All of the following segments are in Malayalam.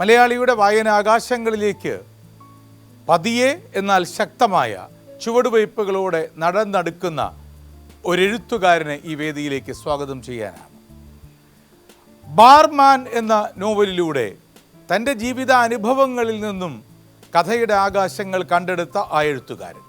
മലയാളിയുടെ വായന ആകാശങ്ങളിലേക്ക് പതിയെ എന്നാൽ ശക്തമായ ചുവടുവയ്പ്പുകളോടെ നടന്നെടുക്കുന്ന ഒരെഴുത്തുകാരനെ ഈ വേദിയിലേക്ക് സ്വാഗതം ചെയ്യാനാണ്. ബാർമാൻ എന്ന നോവലിലൂടെ തന്റെ ജീവിത അനുഭവങ്ങളിൽ നിന്നും കഥയുടെ ആകാശങ്ങൾ കണ്ടെടുത്ത ആ എഴുത്തുകാരൻ.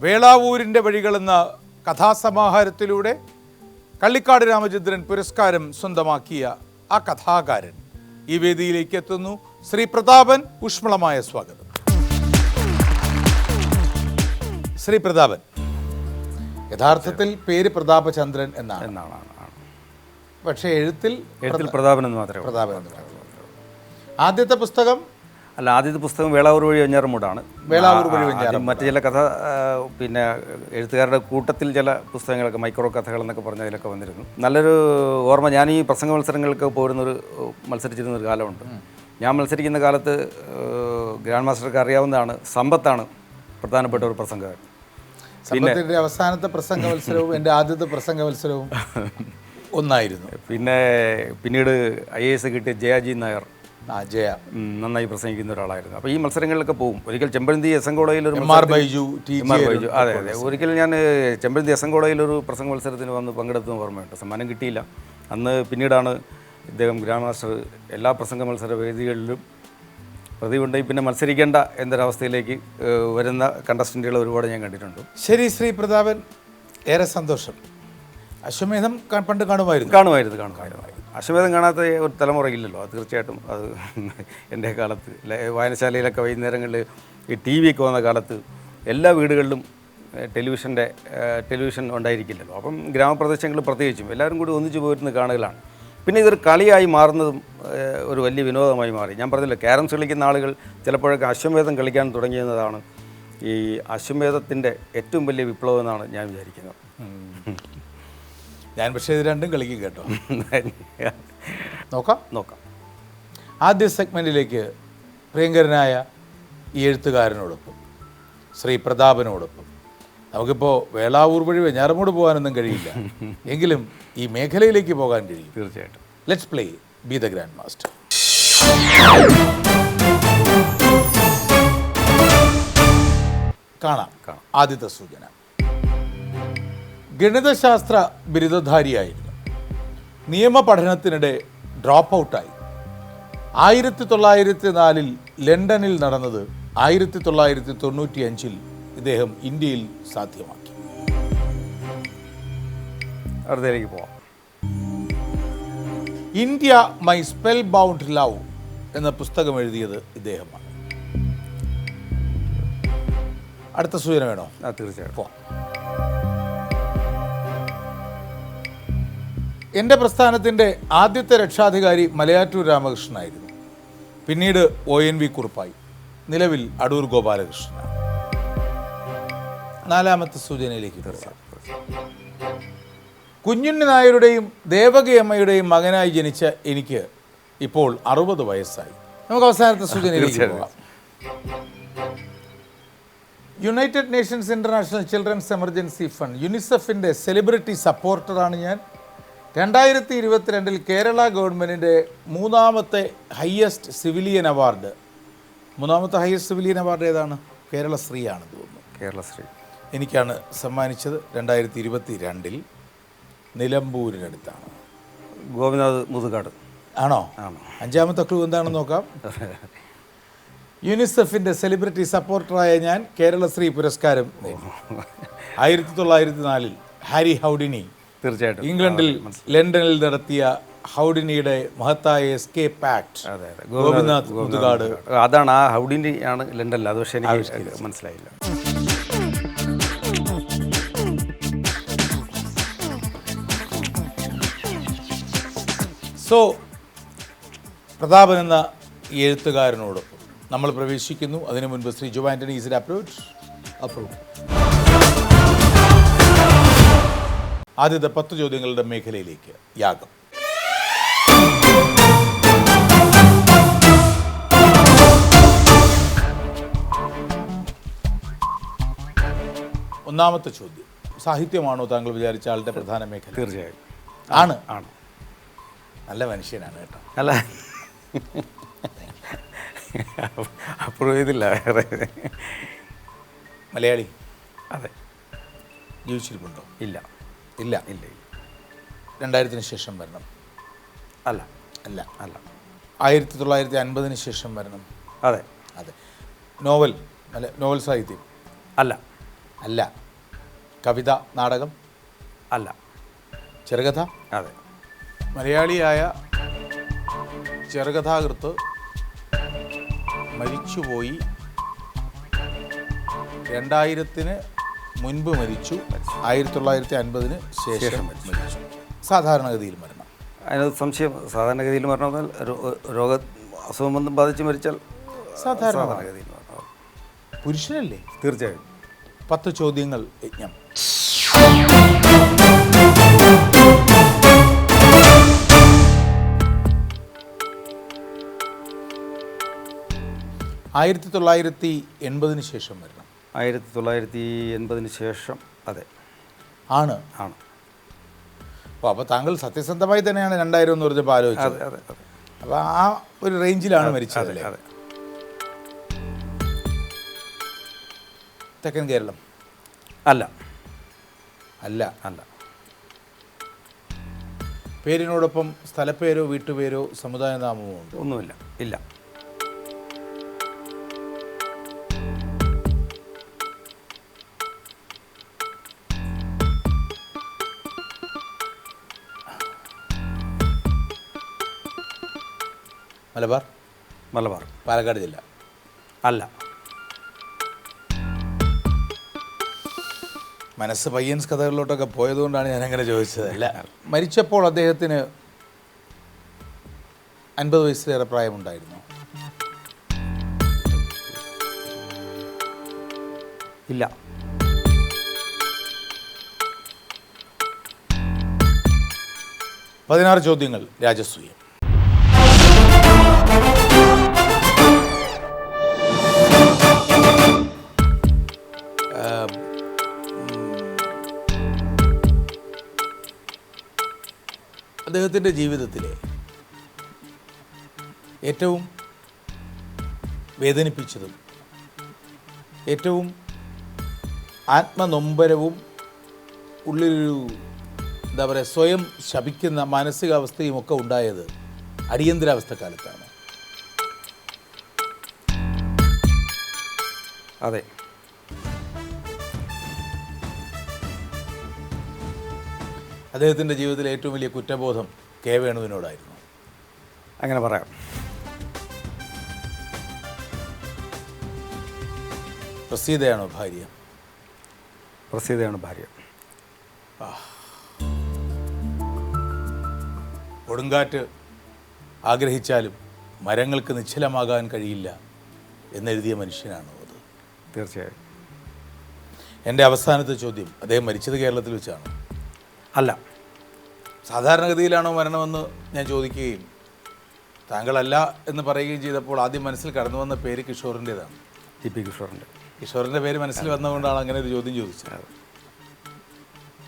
വേളാവൂരിന്റെ വഴികളെന്ന കഥാസമാഹാരത്തിലൂടെ കള്ളിക്കാട് രാമചന്ദ്രൻ പുരസ്കാരം സ്വന്തമാക്കിയ ആ കഥാകാരൻ ഈ വേദിയിലേക്ക് എത്തുന്നു ശ്രീ പ്രതാപൻ ഊഷ്മളമായ സ്വാഗതം ശ്രീ പ്രതാപൻ യഥാർത്ഥത്തിൽ പേര് പ്രതാപചന്ദ്രൻ എന്നാണ് എന്നാണ്. പക്ഷേ എഴുത്തിൽ എഴുത്തിൽ പ്രതാപൻ എന്ന് മാത്രമേ. പ്രതാപൻ എന്ന് മാത്രമേ ആദ്യത്തെ പുസ്തകം അല്ല ആദ്യത്തെ പുസ്തകം വേളാവൂർ വഴി വെഞ്ഞാറമൂടാണ് വേളാവൂർ വഴി ആദ്യം മറ്റ് ചില കഥ പിന്നെ എഴുത്തുകാരുടെ കൂട്ടത്തിൽ ചില പുസ്തകങ്ങളൊക്കെ മൈക്രോ കഥകൾ എന്നൊക്കെ പറഞ്ഞ അതിലൊക്കെ വന്നിരുന്നു. നല്ലൊരു ഓർമ്മ ഞാൻ ഈ പ്രസംഗ മത്സരങ്ങൾക്ക് പോരുന്നൊരു മത്സരിച്ചിരുന്നൊരു കാലമുണ്ട്. ഞാൻ മത്സരിക്കുന്ന കാലത്ത് ഗ്രാൻഡ് മാസ്റ്റർക്ക് അറിയാവുന്നതാണ് സമ്പത്താണ് പ്രധാനപ്പെട്ട ഒരു പ്രസംഗകാരൻ. സമ്പത്തിന്റെ അവസാനത്തെ പ്രസംഗ മത്സരവും എന്റെ ആദ്യത്തെ പ്രസംഗ മത്സരവും ഒന്നായിരുന്നു. പിന്നെ പിന്നീട് ഐ എ എസ് കിട്ടിയ ജയാജി നായർ. ജയ. നന്നായി പ്രസംഗിക്കുന്ന ഒരാളായിരുന്നു. അപ്പോൾ ഈ മത്സരങ്ങളിലൊക്കെ പോകും ഒരിക്കൽ ചെമ്പരന്തി എസ് എൻ കോളേജിൽ ഒരു ബൈജു ബൈജു. അതെ അതെ. ഒരിക്കൽ ഞാൻ ചെമ്പരന്തി ചെമ്പഴന്തി എസ് എൻ കോളേജിൽ ഒരു പ്രസംഗ മത്സരത്തിന് വന്ന് പങ്കെടുത്തെന്ന് ഓർമ്മയുണ്ട്. സമ്മാനം കിട്ടിയില്ല. അന്ന് പിന്നീടാണ് ഇദ്ദേഹം ഗ്രാൻഡ് മാസ്റ്റർ എല്ലാ പ്രസംഗ മത്സര വേദികളിലും പ്രതിയുണ്ടെങ്കിൽ പിന്നെ മത്സരിക്കേണ്ട എന്നൊരവസ്ഥയിലേക്ക് ഏഹ്, വരുന്ന കണ്ടസ്റ്റന്റുകൾ ഒരുപാട് ഞാൻ കണ്ടിട്ടുണ്ട്. ശരി ശ്രീ പ്രതാപൻ. ഏറെ സന്തോഷം. അശ്വമേധം പണ്ട് കാണുമായിരുന്നു. കാണുമായിരുന്നു കാണുമായിരുന്നു. അശ്വമേധം കാണാത്ത ഒരു തലമുറയില്ലല്ലോ. അത് തീർച്ചയായിട്ടും അത് എന്റെ കാലത്ത് വായനശാലയിലൊക്കെ വൈകുന്നേരങ്ങളിൽ ഈ ടി വി ഒക്കെ വന്ന കാലത്ത് എല്ലാ വീടുകളിലും ടെലിവിഷന്റെ ടെലിവിഷൻ ഉണ്ടായിരിക്കില്ലല്ലോ. അപ്പം ഗ്രാമപ്രദേശങ്ങളിൽ പ്രത്യേകിച്ചും എല്ലാവരും കൂടി ഒന്നിച്ചു പോയിരുന്ന കാണുകളാണ് പിന്നെ ഇതൊരു കളിയായി മാറുന്നതും ഒരു വലിയ വിനോദമായി മാറി. ഞാൻ പറഞ്ഞില്ല ക്യാരംസ് കളിക്കുന്ന ആളുകൾ ചിലപ്പോഴൊക്കെ അശ്വമേധം കളിക്കാൻ തുടങ്ങിയെന്നതാണ് ഈ അശ്വമേധത്തിന്റെ ഏറ്റവും വലിയ വിപ്ലവം എന്നാണ് ഞാൻ വിചാരിക്കുന്നത്. ഞാൻ പക്ഷേ ഇത് രണ്ടും കളിക്കും കേട്ടോ. നോക്കാം. നോക്കാം. ആദ്യ സെഗ്മെന്റിലേക്ക് പ്രിയങ്കരനായ ഈ എഴുത്തുകാരനോടൊപ്പം ശ്രീ പ്രതാപനോടൊപ്പം. നമുക്കിപ്പോൾ വേളാവൂർ വഴി വെഞ്ഞാറമൂട് പോകാനൊന്നും കഴിയില്ല. എങ്കിലും ഈ മേഖലയിലേക്ക് പോകാൻ കഴിയും. തീർച്ചയായിട്ടും. Let's play be the grandmaster കാണാം. കാണാം. ആദ്യത്തെ സൂചന. ഗണിതശാസ്ത്ര ബിരുദധാരിയായിരുന്നു. നിയമ പഠനത്തിനിടെ ഡ്രോപ്പ് ഔട്ടായി ആയിരത്തി തൊള്ളായിരത്തി നാലിൽ ലണ്ടനിൽ നടന്നത് ആയിരത്തി തൊള്ളായിരത്തി തൊണ്ണൂറ്റി അഞ്ചിൽ ഇദ്ദേഹം ഇന്ത്യയിൽ സാധ്യമാക്കി. അടുത്തേക്ക് പോവാം. India my spellbound love എന്ന പുസ്തകം എഴുതിയത് ഇദ്ദേഹമാണ്. അടുത്ത സൂചന വേണോ? തീർച്ചയായിട്ടും. പോവാം. എന്റെ പ്രസ്ഥാനത്തിന്റെ ആദ്യത്തെ രക്ഷാധികാരി മലയാറ്റൂർ രാമകൃഷ്ണനായിരുന്നു. പിന്നീട് ഒ എൻ വി കുറുപ്പായി. നിലവിൽ അടൂർ ഗോപാലകൃഷ്ണൻ നാലാമത്തെ സൂചനയിലേക്ക് കുഞ്ഞുണ്ണി നായരുടെയും ദേവകിയമ്മയുടെയും മകനായി ജനിച്ച എനിക്ക് ഇപ്പോൾ അറുപത് വയസ്സായി. നമുക്ക് അവസാനത്തെ സൂചനയിലേക്ക് പോകാം. United nations international children's emergency fund യുനിസെഫിന്റെ celebrity സപ്പോർട്ടറാണ് ഞാൻ. രണ്ടായിരത്തി ഇരുപത്തിരണ്ടിൽ കേരള ഗവൺമെന്റിന്റെ മൂന്നാമത്തെ ഹയസ്റ്റ് സിവിലിയൻ അവാർഡ്. മൂന്നാമത്തെ ഹയസ്റ്റ് സിവിലിയൻ അവാർഡ് ഏതാണ്? കേരള ശ്രീയാണ് തോന്നുന്നു. കേരള കേരളശ്രീ എനിക്കാണ് സമ്മാനിച്ചത് രണ്ടായിരത്തി ഇരുപത്തി രണ്ടിൽ നിലമ്പൂരിനടുത്താണ്. ഗോപിനാഥ് മുതുകാട്. ആണോ? അഞ്ചാമത്തെ ക്ലൂ എന്താണെന്ന് നോക്കാം. യുനിസെഫിന്റെ സെലിബ്രിറ്റി സപ്പോർട്ടറായ ഞാൻ കേരള കേരളശ്രീ പുരസ്കാരം ആയിരത്തി തൊള്ളായിരത്തി നാലിൽ ഹാരി ഹൗഡിനി തീർച്ചയായിട്ടും. ഇംഗ്ലണ്ടിൽ ലണ്ടനിൽ നടത്തിയ ഹൗഡിനിയുടെ മഹത്തായ എസ്കേപ്പ് ആക്ട് ഗോപിനാഥ് മുതുകാട്. അതാണ് ആ ഹൗഡിനി ആണ് ലണ്ടനിൽ. അത് പക്ഷേ എനിക്ക് മനസ്സിലായില്ല. സോ പ്രതാപൻ എന്ന എഴുത്തുകാരനോട് എഴുത്തുകാരനോടൊപ്പം നമ്മൾ പ്രവേശിക്കുന്നു. അതിനു മുൻപ് Shri Jo Antony is approve. Approve. ആദ്യത്തെ പത്ത് ചോദ്യങ്ങളുടെ മേഖലയിലേക്ക് യാഗം. ഒന്നാമത്തെ ചോദ്യം. സാഹിത്യമാണോ താങ്കൾ വിചാരിച്ച ആളുടെ പ്രധാന മേഖല? തീർച്ചയായും ആണ്. ആണ്. നല്ല മനുഷ്യനാണ് കേട്ടോ. അല്ല. അപ്രൂവ് ചെയ്തില്ല വേറെ. മലയാളി? അതെ. ജീവിച്ചിരിപ്പുണ്ടോ? ഇല്ല. ഇല്ല. ഇല്ല രണ്ടായിരത്തിന് ശേഷം വരണം. അല്ല. അല്ല. അല്ല. ആയിരത്തി തൊള്ളായിരത്തി അൻപതിന് ശേഷം വരണം. അതെ. അതെ. നോവൽ അല്ല നോവൽ സാഹിത്യം. അല്ല. അല്ല. കവിത നാടകം. അല്ല. ചെറുകഥ. അതെ. മലയാളിയായ ചെറുകഥാകൃത്ത് മരിച്ചുപോയി. രണ്ടായിരത്തിന് മുൻപ് മരിച്ചു. ആയിരത്തി തൊള്ളായിരത്തി അൻപതിന് ശേഷം മരിച്ചു. സാധാരണഗതിയിൽ മരണം. അതിനകത്ത് സംശയം സാധാരണഗതിയിൽ മരണം രോഗ അസുഖം ബന്ധം ബാധിച്ച് മരിച്ചാൽ സാധാരണ സാധാരണഗതിയിൽ പുരുഷനല്ലേ? തീർച്ചയായും. പത്ത് ചോദ്യങ്ങൾ യജ്ഞം. ആയിരത്തി തൊള്ളായിരത്തി എൺപതിന് ശേഷം വരണം ആയിരത്തി തൊള്ളായിരത്തി എൺപതിന് ശേഷം അതെ. ആണ്. ആണ്. അപ്പോൾ അപ്പോൾ താങ്കൾ സത്യസന്ധമായി തന്നെയാണ് രണ്ടായിരം എന്ന് പറഞ്ഞപ്പോൾ ആലോചിച്ചത്. അപ്പോൾ ആ ഒരു റേഞ്ചിലാണ് മരിച്ചത് അല്ലേ? തെക്കൻ കേരളം. അല്ല. അല്ല. അല്ല. പേരിനോടൊപ്പം സ്ഥലപ്പേരോ വീട്ടുപേരോ സമുദായ നാമമോ ഒന്നുമില്ല. ഇല്ല. മലബാർ? മലബാർ. പാലക്കാട് ജില്ല. അല്ല. മനസ്സ് പയ്യൻസ് കഥകളിലോട്ടൊക്കെ പോയതുകൊണ്ടാണ് ഞാൻ അങ്ങനെ ചോദിച്ചത്. അല്ല മരിച്ചപ്പോൾ അദ്ദേഹത്തിന് അൻപത് വയസ്സിലേറെ പ്രായമുണ്ടായിരുന്നു. ഇല്ല. പതിനാറ് ചോദ്യങ്ങൾ രാജസൂയം അദ്ദേഹത്തിന്റെ ജീവിതത്തിലെ ഏറ്റവും വേദനിപ്പിച്ചതും ഏറ്റവും ആത്മനൊമ്പരവും ഉള്ളിലൊരു എന്താ പറയുക സ്വയം ശപിക്കുന്ന മാനസികാവസ്ഥയും ഒക്കെ ഉണ്ടായത് അടിയന്തരാവസ്ഥ കാലത്താണ്. അതെ. അദ്ദേഹത്തിന്റെ ജീവിതത്തിലെ ഏറ്റവും വലിയ കുറ്റബോധം കെ വേണുവിനോടായിരുന്നു. അങ്ങനെ പറയാം. പ്രസീതയാണോ ഭാര്യ? പ്രസീതയാണ് ഭാര്യ. കൊടുങ്കാറ്റ് ആഗ്രഹിച്ചാലും മരങ്ങൾക്ക് നിശ്ചലമാകാൻ കഴിയില്ല എന്നെഴുതിയ മനുഷ്യനാണോ അത്? തീർച്ചയായും. എന്റെ അവസാനത്തെ ചോദ്യം അദ്ദേഹം മരിച്ചത് കേരളത്തിൽ വെച്ചാണ്? അല്ല. സാധാരണഗതിയിലാണോ മരണമെന്ന് ഞാൻ ചോദിക്കുകയും താങ്കളല്ല എന്ന് പറയുകയും ചെയ്തപ്പോൾ ആദ്യം മനസ്സിൽ കടന്നു വന്ന പേര് കിഷോറിന്റെതാണ്. T P കിഷോറിന്റെ. കിഷോറിന്റെ പേര് മനസ്സിൽ വന്നതുകൊണ്ടാണ് അങ്ങനെ ഒരു ചോദ്യം ചോദിച്ചത്.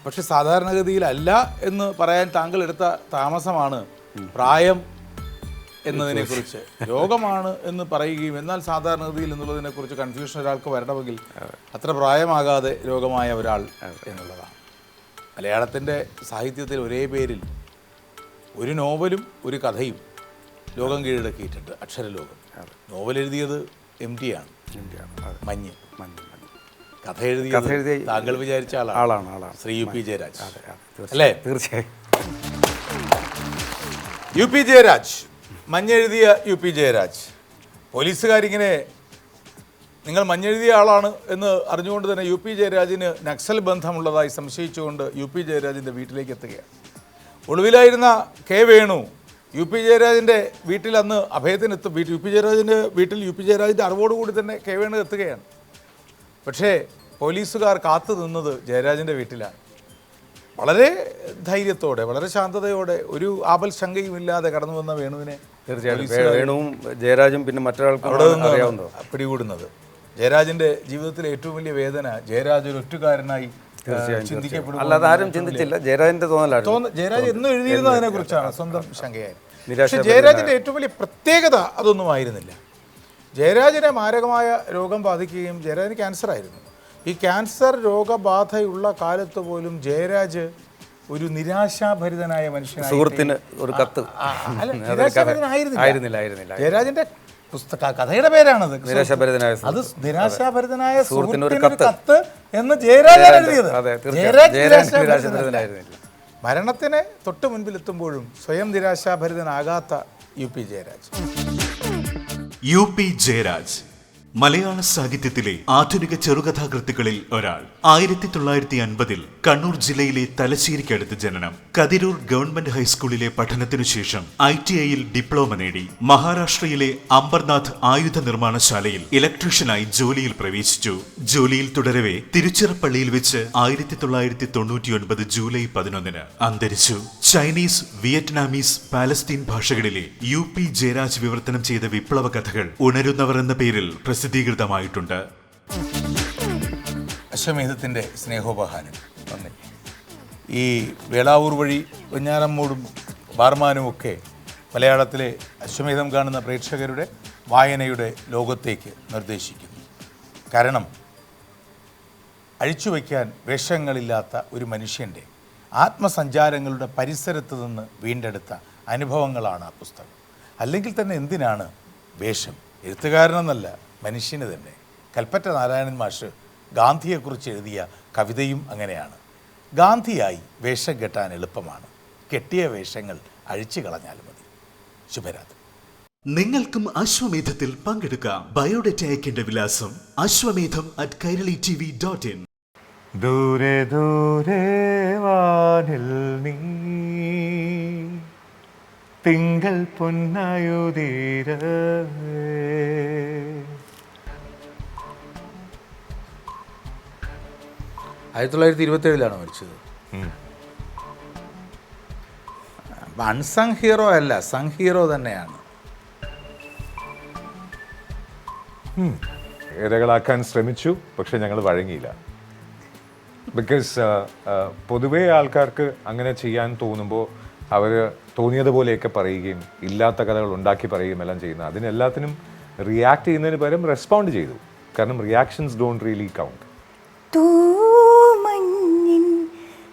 പക്ഷെ സാധാരണഗതിയിലല്ല എന്ന് പറയാൻ താങ്കൾ എടുത്ത താമസമാണ് പ്രായം എന്നതിനെക്കുറിച്ച്. രോഗമാണ് എന്ന് പറയുകയും എന്നാൽ സാധാരണഗതിയിൽ എന്നുള്ളതിനെക്കുറിച്ച് കൺഫ്യൂഷൻ ഒരാൾക്ക് വരണമെങ്കിൽ അത്ര പ്രായമാകാതെ രോഗമായ ഒരാൾ എന്നുള്ളതാണ്. മലയാളത്തിന്റെ സാഹിത്യത്തിൽ ഒരേ പേരിൽ ഒരു നോവലും ഒരു കഥയും ലോകം കീഴടക്കിയിട്ടുണ്ട്. അക്ഷരലോകം. നോവൽ എഴുതിയത് എം ടി ആണ്. മഞ്ഞ്. കഥ എഴുതിയ താങ്കൾ വിചാരിച്ച ആളാണ്. ആളാണ് ശ്രീ യു പി ജയരാജ്. അല്ലേ? തീർച്ചയായും. U P Jayaraj. മഞ്ഞെഴുതിയ U P Jayaraj. പോലീസുകാരിങ്ങനെ നിങ്ങൾ മഞ്ഞെഴുതിയ ആളാണ് എന്ന് അറിഞ്ഞുകൊണ്ട് തന്നെ യു പി ജയരാജിന് നക്സൽ ബന്ധമുള്ളതായി സംശയിച്ചുകൊണ്ട് യു പി ജയരാജിന്റെ വീട്ടിലേക്ക് എത്തുകയാണ്. ഒളിവിലായിരുന്ന കെ വേണു യു പി ജയരാജിന്റെ വീട്ടിൽ അന്ന് അഭയത്തിനെത്തും വീട്ടിൽ യു പി ജയരാജിന്റെ വീട്ടിൽ യു പി ജയരാജിന്റെ അറിവോടുകൂടി തന്നെ കെ വേണു എത്തുകയാണ്. പക്ഷേ പോലീസുകാർ കാത്തു നിന്നത് ജയരാജിന്റെ വീട്ടിലാണ്. വളരെ ധൈര്യത്തോടെ വളരെ ശാന്തതയോടെ ഒരു ആപൽ ശങ്കയും ഇല്ലാതെ കടന്നു വന്ന വേണുവിനെ തീർച്ചയായും വേണുവും ജയരാജും പിന്നെ മറ്റൊരാൾക്കും പിടികൂടുന്നത്. ജയരാജിന്റെ ജീവിതത്തിലെ ഏറ്റവും വലിയ വേദന ജയരാജ് ഒരു ഒറ്റുകാരനായി ചിന്തിക്കപ്പെടും അല്ലാതെ ആരും ചിന്തിച്ചില്ല. ജയരാജന്റെ തോന്നലാണ്. തോന്നുന്നു ജയരാജ് എന്നും എഴുതിയിരുന്നതിനെ കുറിച്ചാണ് സ്വന്തം ശങ്കയായി. പക്ഷെ ജയരാജന്റെ ഏറ്റവും വലിയ പ്രത്യേകത അതൊന്നും ആയിരുന്നില്ല. ജയരാജനെ മാരകമായ രോഗം ബാധിക്കുകയും ജയരാജന് ക്യാൻസർ ആയിരുന്നു. ഈ ക്യാൻസർ രോഗബാധയുള്ള കാലത്ത് പോലും ജയരാജ് ഒരു നിരാശാഭരിതനായ മനുഷ്യൻ സുഹൃത്തിന് ഒരു കത്ത്. ജയരാജന്റെ പുസ്തക കഥയുടെ പേരാണത്. നിരാശാഭരിതനായ അത് നിരാശാഭരിതനായ സുഹൃത്തിന്റെ ഒരു കത്ത്. എന്ന് ജയരാജാണ് എഴുതിയത്. ജയരാജ്. നിരാശാഭരിതനായിരുന്നില്ല. മരണത്തിന് തൊട്ട് മുൻപിലെത്തുമ്പോഴും സ്വയം നിരാശാഭരിതനാകാത്ത U P Jayaraj U P Jayaraj. Malayala സാഹിത്യത്തിലെ ആധുനിക ചെറുകഥാകൃത്തുക്കളിൽ ഒരാൾ. ആയിരത്തി തൊള്ളായിരത്തി അൻപതിൽ കണ്ണൂർ ജില്ലയിലെ തലശ്ശേരിക്കടുത്ത് ജനനം. കതിരൂർ ഗവൺമെന്റ് ഹൈസ്കൂളിലെ പഠനത്തിനു ശേഷം ഐ ടി ഐയിൽ ഡിപ്ലോമ നേടി. മഹാരാഷ്ട്രയിലെ അംബർനാഥ് ആയുധ നിർമ്മാണശാലയിൽ ഇലക്ട്രീഷ്യനായി ജോലിയിൽ പ്രവേശിച്ചു. ജോലിയിൽ തുടരവെ തിരുച്ചിറപ്പള്ളിയിൽ വെച്ച് ആയിരത്തി തൊള്ളായിരത്തി തൊണ്ണൂറ്റിയൊൻപത് ജൂലൈ പതിനൊന്നിന് അന്തരിച്ചു. ചൈനീസ് വിയറ്റ്നാമീസ് പാലസ്തീൻ ഭാഷകളിലെ യു പി ജയരാജ് വിവർത്തനം ചെയ്ത വിപ്ലവ കഥകൾ ഉണരുന്നവർ എന്ന പേരിൽ പ്രസിദ്ധീകൃതമായിട്ടുണ്ട്. അശ്വമേധത്തിന്റെ സ്നേഹോപഹാരം. ഈ വേളാവൂർ വഴി വെഞ്ഞാറമ്മൂടും ബാർമാനുമൊക്കെ മലയാളത്തിലെ അശ്വമേധം കാണുന്ന പ്രേക്ഷകരുടെ വായനയുടെ ലോകത്തേക്ക് നിർദ്ദേശിക്കുന്നു. കാരണം അഴിച്ചുവെക്കാൻ വേഷങ്ങളില്ലാത്ത ഒരു മനുഷ്യന്റെ ആത്മസഞ്ചാരങ്ങളുടെ പരിസരത്ത് നിന്ന് വീണ്ടെടുത്ത അനുഭവങ്ങളാണ് ആ പുസ്തകം. അല്ലെങ്കിൽ തന്നെ എന്തിനാണ് വേഷം? എഴുത്തുകാരനെന്നല്ല മനുഷ്യന് തന്നെ. കൽപ്പറ്റ നാരായണൻ മാഷ് ഗാന്ധിയെക്കുറിച്ച് എഴുതിയ കവിതയും അങ്ങനെയാണ്. ഗാന്ധിയായി വേഷം കെട്ടാൻ എളുപ്പമാണ്. കെട്ടിയ വേഷങ്ങൾ അഴിച്ചു കളഞ്ഞാൽ മതി. ശുഭരാത്രി. നിങ്ങൾക്കും അശ്വമേധത്തിൽ പങ്കെടുക്കാം. ബയോഡേറ്റ അയക്കേണ്ട വിലാസം Ashwamedham at Kairali T V dot in. ദൂരെ ദൂരെ വാനിൽ നീ. തിങ്കൾ പൊന്നായുതീര. ആയിരത്തി തൊള്ളായിരത്തി ഇരുപത്തി ഏഴിലാണ് മരിച്ചത് അൺസങ് ഹീറോ അല്ല സങ് ഹീറോ തന്നെയാണ്. ഇരകളാക്കാൻ ശ്രമിച്ചു പക്ഷെ ഞങ്ങൾ വഴങ്ങിയില്ല. ബിക്കോസ് പൊതുവേ ആൾക്കാർക്ക് അങ്ങനെ ചെയ്യാൻ തോന്നുമ്പോൾ അവർ തോന്നിയതുപോലെയൊക്കെ പറയുകയും ഇല്ലാത്ത കഥകൾ ഉണ്ടാക്കി പറയുകയും എല്ലാം ചെയ്യുന്നത്. അതിനെല്ലാത്തിനും റിയാക്ട് ചെയ്യുന്നതിന് പകരം റെസ്പോണ്ട് ചെയ്തു. കാരണം റിയാക്ഷൻസ് ഡോണ്ട് റിയലി കൗണ്ട്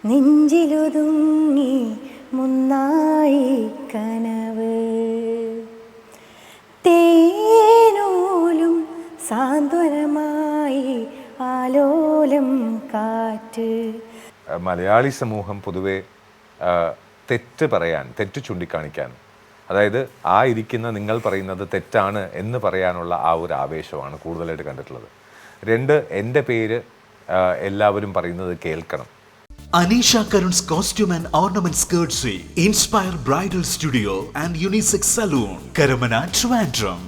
നെഞ്ചിലൊതുങ്ങി മുന്നായി കനവ്. തേനോലും സാന്ത്വനമായി ആലോലം കാറ്റ്. മലയാളി സമൂഹം പൊതുവെ തെറ്റ് പറയാൻ തെറ്റ് ചൂണ്ടിക്കാണിക്കാൻ അതായത് ആ ഇരിക്കുന്ന നിങ്ങൾ പറയുന്നത് തെറ്റാണ് എന്ന് പറയാനുള്ള ആ ഒരു ആവേശമാണ് കൂടുതലായിട്ട് കണ്ടിട്ടുള്ളത്. രണ്ട് എന്റെ പേര് എല്ലാവരും പറയുന്നത് കേൾക്കണം. Aneesha Karun's costume and ornament skirts inspire bridal studio and unisex salon Karamana Trivandrum